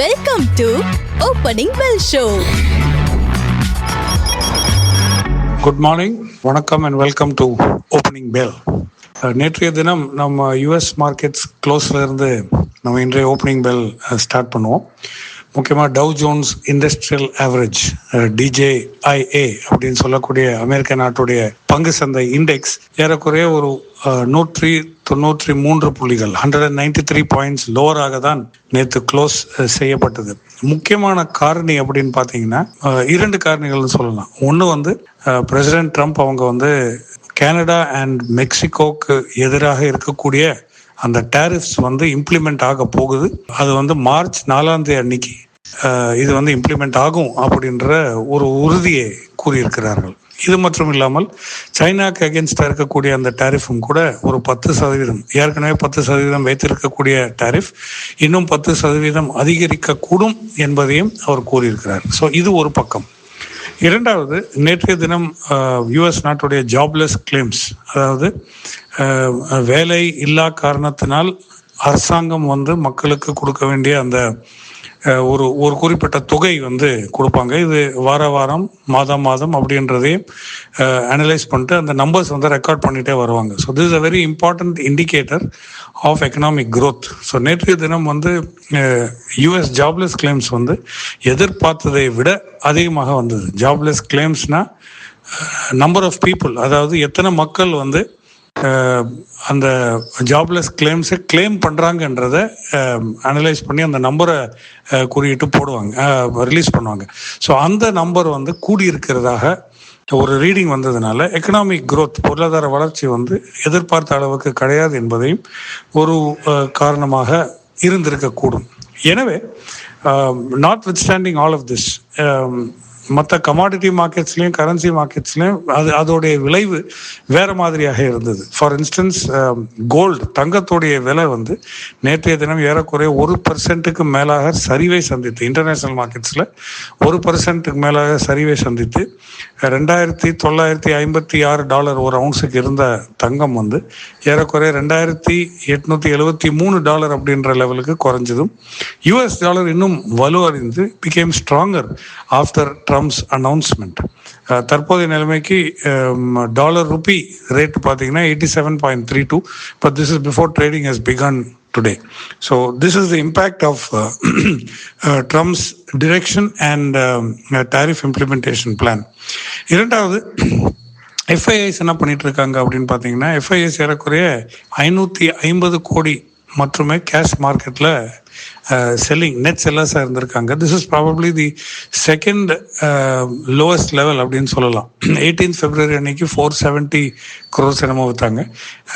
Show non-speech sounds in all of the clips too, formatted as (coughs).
Welcome to opening bell show good morning வணக்கம் and welcome to opening bell நேற்றைய தினம் நம்ம யுஎஸ் மார்க்கெட்ஸ் க்ளோஸ்ல இருந்து நம்ம இன்றைய ஓப்பனிங் பெல் ஸ்டார்ட் பண்ணுவோம். முக்கியமாக Dow Jones industrial average DJIA அப்படின்னு சொல்லக்கூடிய அமெரிக்க நாட்டுடைய பங்கு சந்தை இண்டெக்ஸ் ஏறக்குறைய ஒரு நூற்றி தொண்ணூற்றி மூன்று புள்ளிகள் hundred and ninety three points லோவராக தான் நேற்று க்ளோஸ் செய்யப்பட்டது. முக்கியமான காரணி அப்படின்னு பார்த்தீங்கன்னா இரண்டு காரணிகள்னு சொல்லலாம். ஒன்று வந்து பிரசிடென்ட் ட்ரம்ப் அவங்க வந்து கனடா அண்ட் மெக்சிகோக்கு எதிராக இருக்கக்கூடிய அந்த டேரிஃப்ஸ் வந்து இம்ப்ளிமெண்ட் ஆக போகுது. அது வந்து மார்ச் நாலாம் தேதி அன்னைக்கு இது வந்து இம்ப்ளிமெண்ட் ஆகும் அப்படின்ற ஒரு உறுதியை கூறியிருக்கிறார்கள். இது மட்டும் இல்லாமல் சைனாக்கு அகேன்ஸ்டாக இருக்கக்கூடிய அந்த டேரிஃபும் கூட ஒரு பத்து சதவீதம் ஏற்கனவே பத்து சதவீதம் வைத்திருக்கக்கூடிய டேரிஃப் இன்னும் பத்து சதவீதம் அதிகரிக்கக்கூடும் என்பதையும் அவர் கூறியிருக்கிறார். ஸோ இது ஒரு பக்கம். இரண்டாவது நேற்றைய தினம் யுஎஸ் நாட்டுடைய ஜாப்லெஸ் கிளைம்ஸ் அதாவது வேலை இல்லா காரணத்தினால் அரசாங்கம் வந்து மக்களுக்கு கொடுக்க வேண்டிய அந்த ஒரு ஒரு குறிப்பிட்ட தொகை வந்து கொடுப்பாங்க. இது வார வாரம் மாதம் மாதம் அப்படின்றதையும் அனலைஸ் பண்ணிட்டு அந்த நம்பர்ஸ் வந்து ரெக்கார்ட் பண்ணிட்டே வருவாங்க. So this a very important indicator of economic growth so நேற்றைய தினம் வந்து யூஎஸ் ஜாப்லெஸ் கிளைம்ஸ் வந்து எதிர்பார்த்ததை விட அதிகமாக வந்தது. ஜாப்லெஸ் கிளைம்ஸ்னா நம்பர் ஆஃப் பீப்புள் அதாவது எத்தனை மக்கள் வந்து அந்த ஜாப்லெஸ் கிளைம்ஸை கிளைம் பண்ணுறாங்கன்றத அனலைஸ் பண்ணி அந்த நம்பரை குறியிட்டு போடுவாங்க ரிலீஸ் பண்ணுவாங்க. ஸோ அந்த நம்பர் வந்து கூடியிருக்கிறதாக ஒரு ரீடிங் வந்ததுனால எக்கனாமிக் குரோத் பொருளாதார வளர்ச்சி வந்து எதிர்பார்த்த அளவுக்கு கிடையாது என்பதையும் ஒரு காரணமாக இருந்திருக்கக்கூடும். எனவே notwithstanding all of this மற்ற கமாடிட்டி மார்க்கெட்ஸ்லையும் கரன்சி மார்க்கெட்ஸ்லையும் அது அதோடைய விளைவு வேற மாதிரியாக இருந்தது. ஃபார் இன்ஸ்டன்ஸ் கோல்டு தங்கத்துடைய விலை வந்து நேற்றைய தினம் ஏறக்குறைய ஒரு பர்சன்ட்டுக்கு மேலாக சரிவை சந்தித்து இன்டர்நேஷனல் மார்க்கெட்ஸில் ஒரு பர்சன்ட்டுக்கு மேலாக சரிவை சந்தித்து ரெண்டாயிரத்தி தொள்ளாயிரத்தி ஐம்பத்தி ஆறு டாலர் ஒரு அவுன்ஸுக்கு இருந்த தங்கம் வந்து ஏறக்குறைய ரெண்டாயிரத்தி எட்நூத்தி எழுபத்தி மூணு டாலர் அப்படின்ற லெவலுக்கு குறைஞ்சதும் யூஎஸ் டாலர் இன்னும் வலுவடைந்து become stronger after Trump's announcement uh, தற்போதைய நிலைமைக்கு டாலர் ருபி ரேட் பார்த்தீங்கன்னா eighty seven point three two but this is before trading has begun today. So this is the impact of uh, (clears throat) uh, Trump's direction and um, uh, tariff implementation plan. இரண்டாவது (clears throat) FIIs என்ன பண்ணிட்டு இருக்காங்க அப்படின்னு பார்த்தீங்கன்னா FIIs ஏறக்குறைய ஐநூற்றி ஐம்பது கோடி மட்டுமே கேஷ் மார்க்கெட்டில் செல்லிங் நெட் செல்லர்ஸாக இருந்திருக்காங்க. This is probably the second lowest level அப்படின்னு சொல்லலாம். (clears throat) எயிட்டீன் பிப்ரவரி அன்னைக்கு ஃபோர் செவன்ட்டி க்ரோர்ஸ் என்னமோ விற்றாங்க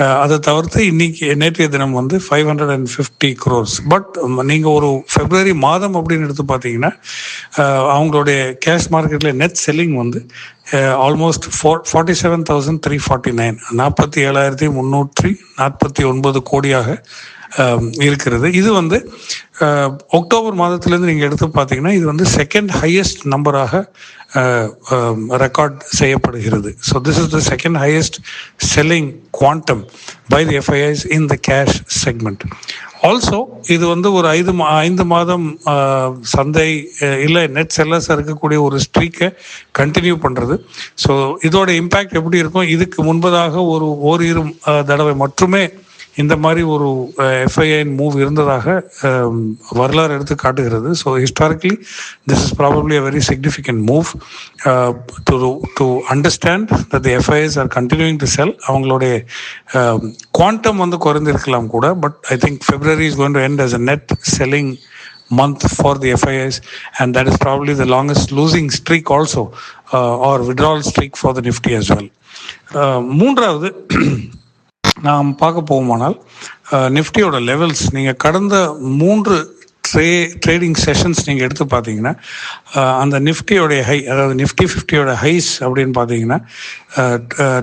uh, அதை தவிர்த்து இன்னைக்கு நேற்றைய தினம் வந்து five hundred and fifty crores but நீங்கள் ஒரு பிப்ரவரி மாதம் அப்படின்னு எடுத்து பார்த்தீங்கன்னா uh, அவங்களுடைய கேஷ் மார்க்கெட்டில் நெட் செல்லிங் வந்து almost four forty seven thousand three forty nine நாற்பத்தி ஏழாயிரத்தி முந்நூற்றி நாற்பத்தி ஒன்பது கோடியாக um, இருக்கிறது. இது வந்து அக்டோபர் மாதத்திலேருந்து நீங்கள் எடுத்து பார்த்தீங்கன்னா இது வந்து செகண்ட் ஹையஸ்ட் நம்பராக ரெக்கார்ட் செய்யப்படுகிறது. So this is the second highest selling quantum by the FIIs in the cash segment also இது வந்து ஒரு ஐந்து மா ஐந்து மாதம் சந்தை இல்லை நெட் செல்லர்ஸ் இருக்கக்கூடிய ஒரு ஸ்ட்ரீக்கை கண்டினியூ பண்ணுறது ஸோ இதோட இம்பேக்ட் எப்படி இருக்கும்? இதுக்கு முன்பதாக ஒரு ஓரிரு தடவை மட்டுமே இந்த மாதிரி ஒரு எஃப்ஐஐன் மூவ் இருந்ததாக வரலாறு எடுத்து காட்டுகிறது so historically this is probably a very significant move to to understand that the FIs are continuing to sell அவங்களுடைய குவாண்டம் வந்து குறைந்திருக்கலாம் கூட but I think February is going to end as a net selling month for the FIS, and that is probably the longest losing streak also, uh, or withdrawal streak for the Nifty as well. Uh, மூன்றாவது நாம் பார்க்க போவோமானால் நிஃப்டியோட levels நீங்கள் கடந்த மூன்று tray trading sessions நீங்கள் எடுத்து பார்த்தீங்கன்னா அந்த நிஃப்டியோடைய ஹை அதாவது நிஃப்டி ஃபிஃப்டியோட ஹைஸ் அப்படின்னு பார்த்தீங்கன்னா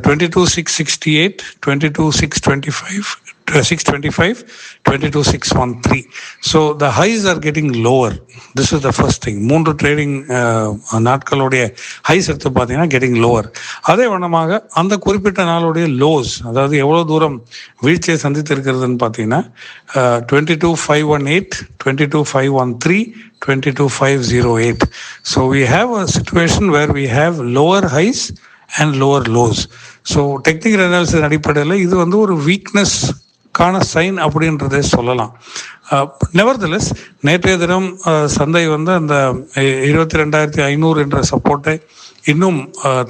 twenty two six sixty eight twenty two six twenty five Uh, 625, 22613. So the highs are getting lower. This is the first thing. மூன்று ட்ரேடிங் uh, நாட்களுடைய ஹைஸ் எடுத்து பார்த்தீங்கன்னா கெட்டிங் லோவர் அதே வண்ணமாக அந்த குறிப்பிட்ட நாளுடைய லோஸ் அதாவது எவ்வளோ தூரம் வீழ்ச்சியை சந்தித்து இருக்கிறதுன்னு பார்த்தீங்கன்னா twenty two five one eight twenty two five one three 22508 so we have a situation where we have lower highs and lower lows so technical analysis அடிப்படையில் இது வந்து ஒரு weakness கான சைன் அப்படின்றதே சொல்லலாம். நெவர்தலஸ் நேற்றைய தினம் சந்தை வந்து அந்த இருபத்தி ரெண்டாயிரத்தி ஐநூறு என்ற சப்போர்ட்டை இன்னும்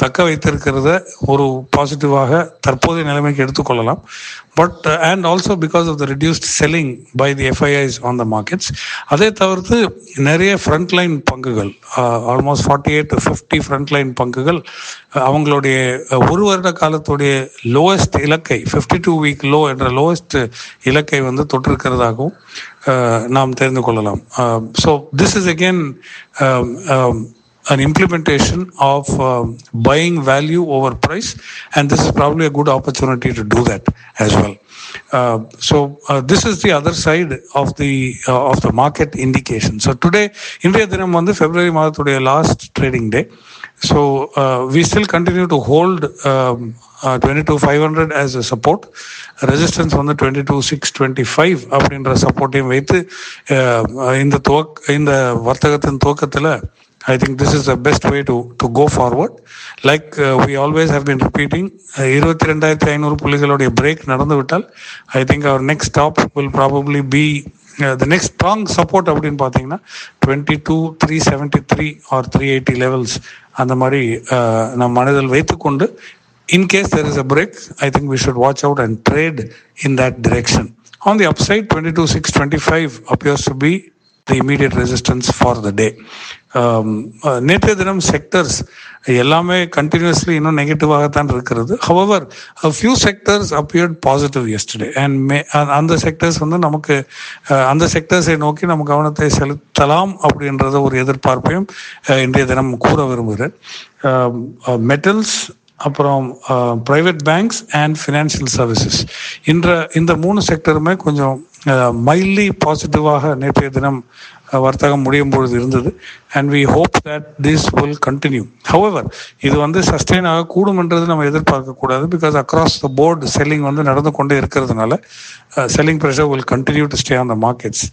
தக்க வைத்திருக்கிறத ஒரு பாசிட்டிவாக தற்போதைய நிலைமைக்கு எடுத்துக்கொள்ளலாம் but and also because of the reduced selling by the FIIs on the markets அதே தவிர்த்து நிறைய ஃப்ரண்ட் லைன் பங்குகள் almost forty eight to fifty front line பங்குகள் அவங்களுடைய ஒரு வருட காலத்துடைய லோவஸ்ட் இலக்கை ஃபிஃப்டி டூ வீக் லோ என்ற லோவஸ்ட் இலக்கை வந்து தொற்றிருக்கிறதாகவும் நாம் தெரிந்து கொள்ளலாம். So this is again an implementation of um, buying value over price and this is probably a good opportunity to do that as well uh, so uh, this is the other side of the uh, of the market indication so today இன்றைய தினம் வந்து பிப்ரவரி மாதத்துடைய last trading day so uh, we still continue to hold um, uh, 22500 as a support resistance வந்து 22625 அப்படின்ற சப்போர்ட்டையும் வைத்து uh, இந்த துவக் இந்த வர்த்தகத்தின் துவக்கத்தில் I think this is the best way to, to go forward. Like uh, we always have been repeating, uh, இருபத்தி ரெண்டாயிரத்தி ஐநூறு புள்ளிகளுடைய பிரேக் நடந்து விட்டால் I think our next stop will probably be the next strong support அப்படின்னு பார்த்தீங்கன்னா twenty two three seventy three or three eighty levels அந்த மாதிரி uh, நம் மனதில் வைத்துக்கொண்டு in case there is a break I think we should watch out and trade in that direction on the upside twenty two six twenty five appears to be the immediate நேற்றைய தினம் sectors எல்லாமே continuously இன்னும் நெகட்டிவாகத்தான் இருக்கிறது. However few sectors appeared positive yesterday and may அந்த sectors வந்து நமக்கு அந்த செக்டர்ஸை நோக்கி நம்ம கவனத்தை செலுத்தலாம் அப்படின்றத ஒரு எதிர்பார்ப்பையும் இன்றைய தினம் கூற விரும்புகிறேன். மெட்டல்ஸ் அப்புறம் private banks and financial services இன்ற இந்த மூணு செக்டருமே கொஞ்சம் மைல்ட்லி பாசிட்டிவாக நேற்றைய தினம் வர்த்தகம் முடியும் பொழுது இருந்தது. And we hope that this will continue however இது வந்து சஸ்டெயின் ஆகக்கூடும்ன்றது நம்ம எதிர்பார்க்கக்கூடாது because across the board selling வந்து நடந்து கொண்டே இருக்கிறதுனால selling pressure will continue to stay on the markets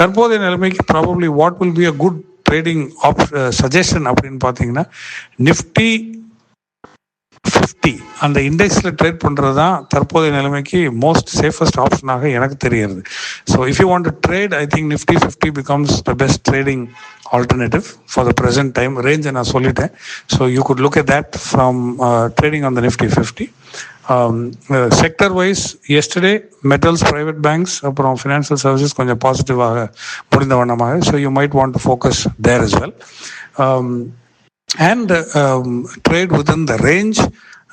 தற்போதைய நிலைமைக்கு probably what will be a good trading of suggestion அப்படின்னு பார்த்தீங்கன்னா நிஃப்டி ஃபிஃப்டி அந்த இண்டெக்ஸில் ட்ரேட் பண்ணுறது தான் தற்போதைய நிலைமைக்கு மோஸ்ட் சேஃபஸ்ட் ஆப்ஷனாக எனக்கு தெரிகிறது. So if you want to trade I think Nifty fifty becomes the best trading alternative for the present time ரேஞ்சை நான் சொல்லிட்டேன். So you could look at that from trading on the Nifty fifty sector wise yesterday metals private banks அப்புறம் financial services கொஞ்சம் பாசிட்டிவாக முடிந்த வண்ணமாக. So you might want to focus there is well and um, trade within the range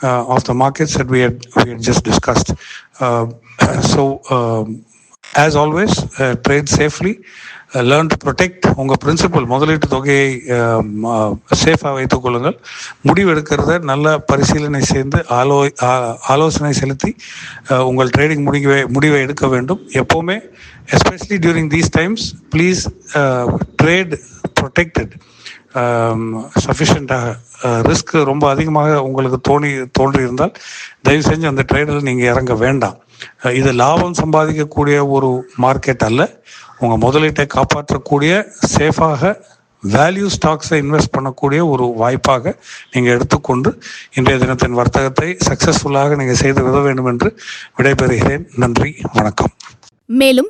uh, of the markets that we had we had just discussed. Uh, (coughs) so, um, as always, uh, trade safely. Learn to protect உங்கள் principal முதலீட்டு தொகையை um, uh, சேஃபாக வைத்துக் கொள்ளுங்கள் முடிவு எடுக்கிறத நல்ல பரிசீலனை செய்து ஆலோ ஆலோசனை செலுத்தி உங்கள் ட்ரேடிங் முடிவை முடிவை எடுக்க வேண்டும் எப்போவுமே especially during these times please trade protected சஃபிஷியண்ட்டாக risk ரொம்ப அதிகமாக உங்களுக்கு தோணி தோன்றி இருந்தால் தயவு செஞ்சு அந்த ட்ரேடில் நீங்கள் இறங்க வேண்டாம். இது லாபம் சம்பாதிக்கக்கூடிய ஒரு மார்க்கெட் அல்ல. உங்கள் முதலீட்டை காப்பாற்றக்கூடிய சேஃபாக வேல்யூ ஸ்டாக்ஸை இன்வெஸ்ட் பண்ணக்கூடிய ஒரு வாய்ப்பாக நீங்கள் எடுத்துக்கொண்டு இன்றைய தினத்தின் வர்த்தகத்தை சக்சஸ்ஃபுல்லாக நீங்கள் செய்து விட வேண்டும் என்று விடைபெறுகிறேன். நன்றி வணக்கம். மேலும்